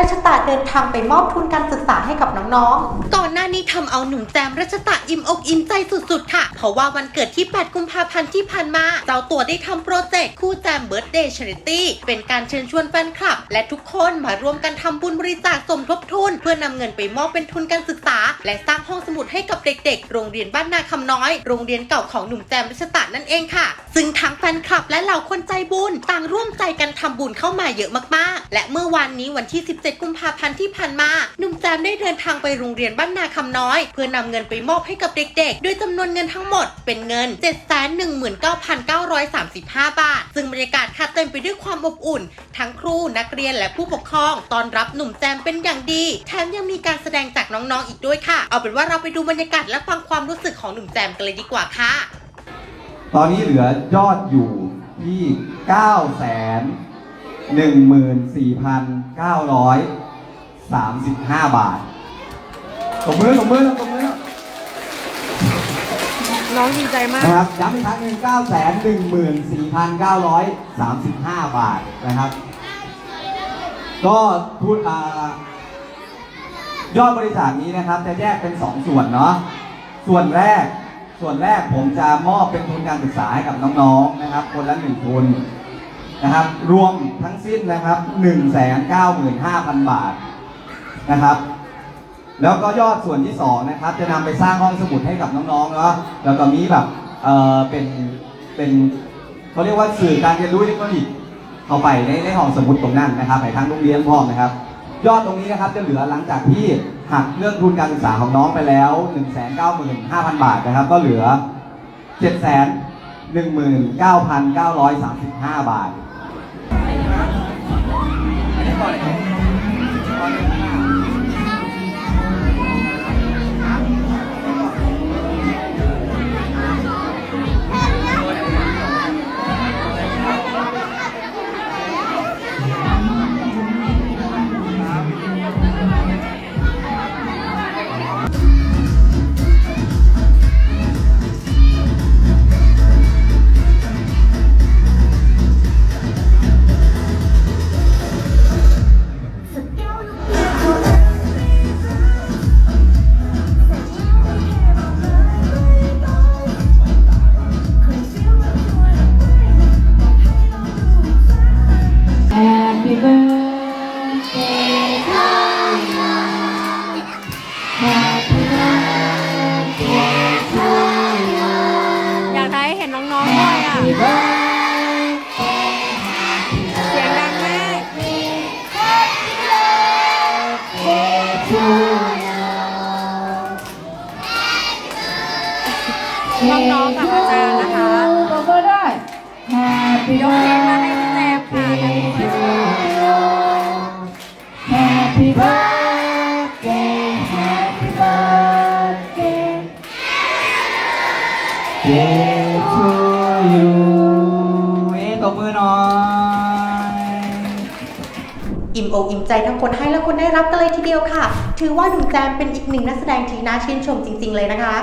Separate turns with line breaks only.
รัชตะเดินทางไปมอบทุนการศึกษาให้กับน้องๆ ก่อนหน้านี้ทำเอาหนุ่มแจมรัชตะอิ่มอกอิ่มใจสุดๆ ค่ะ เพราะว่าวันเกิดที่ 8 กุมภาพันธ์ที่ผ่านมา เจ้าตัวได้ทำโปรเจกต์คู่แจมเบิร์ d เดย์ช r i ตี้เป็นการเชิญชวนแฟนคลับ และทุกคนมาร่วมกันทำบุญบริจาคสมทบทุน เพื่อนำเงินไปมอบเป็นทุนการศึกษา และสร้างห้องสมุดให้กับเด็กๆ โรงเรียนบ้านนาคำน้อย โรงเรียนเก่าของหนุ่มแจมรัชตะนั่นเองค่ะ ซึ่งทั้งแฟนคลับและเหล่าคนใจบุญต่างร่วมใจกันทำบุญเข้ามาเยอะมากๆ และเมื่อวานนี้วันที่ 17กุมภาพันธ์ที่ผ่านมา หนุ่มแจมได้เดินทางไปโรงเรียนบ้านนาคำน้อย เพื่อนำเงินไปมอบให้กับเด็กๆ โดยจำนวนเงินทั้งหมดเป็นเงิน 719,935 บาท ซึ่งบรรยากาศค่ะเต็มไปด้วยความอบอุ่น ทั้งครูนักเรียนและผู้ปกครองต้อนรับหนุ่มแจมเป็นอย่างดี แถมยังมีการแสดงจากน้องๆอีกด้วยค่ะ เอาเป็นว่าเราไปดูบรรยากาศและฟังความรู้สึกของหนุ่มแจมกันเลยดีกว่าค่ะ
ตอนนี้เหลือยอดอยู่ที่9แสน 14,935 บาทตบมือตบมือตบมือ
น้องดีใจมาก
นะครับย้ำอีกครั้งหนึ่ง9แสน14,935 บาทนะครับ ก็ทุนอ่ายอดบริจาคนี้นะครับ จะแยกเป็น 2 ส่วนเนาะส่วนแรกส่วนแรกผมจะมอบเป็นทุนการศึกษาให้กับน้องๆนะครับ คนละหนึ่งทุน นะครับ รวมทั้งสิ้นนะครับ 195,000 บาทนะครับ แล้วก็ยอดส่วนที่สองนะครับ จะนำไปสร้างห้องสมุดให้กับน้องๆเนาะแล้วก็มีแบบเออเป็นเป็นเขาเรียกว่าสื่อการเรียนรู้อิเล็กทรอนิกส์เข้าไปในในห้องสมุดตรงนั้นนะครับในทั้งโรงเรียนพร้อมนะครับ ยอดตรงนี้นะครับจะเหลือหลังจากที่หักเรื่องทุนการศึกษาของน้องไปแล้ว 195,000 บาทนะครับ ก็เหลือ 719,935 บาท
Happy
เสียงดังมาก น้องๆกับอาจารย์นะคะ
เราก็ได้ Happy
ยกเค้กมาให้พี่แจมค่ะ
Happy birthday Happy birthday
Day อยู่เอ๊ตบมือหน่อย
อิ่มอกอิ่มใจทั้งคนให้และคนได้รับกันเลยทีเดียวค่ะ ถือว่าหนุ่มแจมเป็นอีกหนึ่งนักแสดงที่น่าชื่นชมจริง ๆ เลยนะคะ